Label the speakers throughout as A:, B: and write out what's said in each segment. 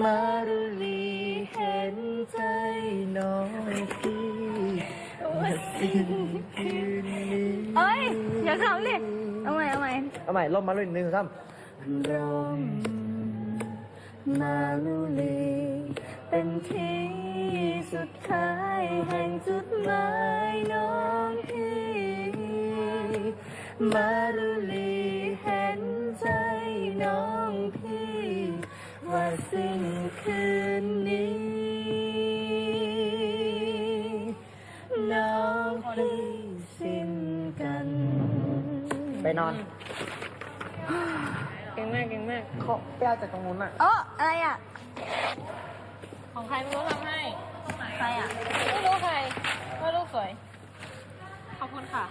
A: มารุลีเห็นใจน้องพี่ว่าสิ้นคืนนี้
B: เอ้ยอย่าขำดิเอาใหม่เอาใหม่
A: เอาใหม่ลบมาเลยหนึ่งสามลมมาลุลีเป็นที่สุดท้ายแห่งจุดหมายน้องพี่มารุลี สิ้นคืนนี้น้องพี่สิ้นกัน ไปนอน
C: เก่งมากเก่งมาก
A: เขาไปเอาจากตรงนู้นอะ
B: เอออะไรอะ
C: ของใครไม่รู้ทำให้
B: ใครอะ
C: ไม่รู้ใครว่าลูกสวย ขอบคุณค่ะ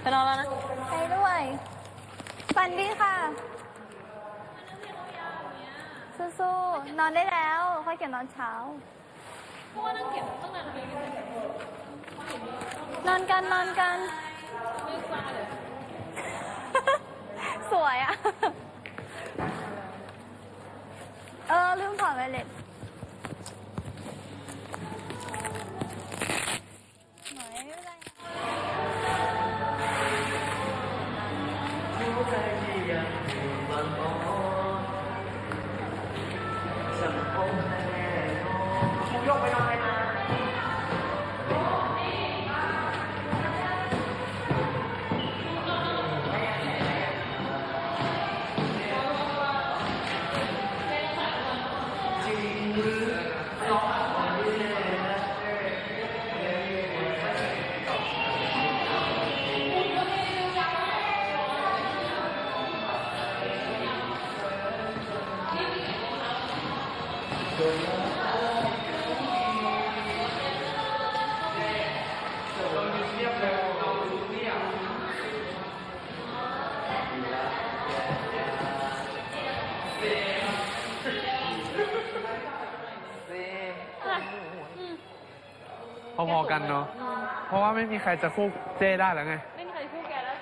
C: ไปนอนแล้วนะ
B: ใครด้วย ฝันดีค่ะ สู้ๆ นอนได้แล้วค่อยเก็บนอนเช้า
C: เพราะว่านั่งเก็บตั้งนานเลย
B: นอนกันนอนกัน สวยอะ เออลืมถอดไวเลส ลงไปนอนไปมา对。
D: พอๆกันเนาะ เพราะว่าไม่มีใครจะคู่เจ้ได้แล้วไง
C: ไม่มีใครพูดแกแล้ว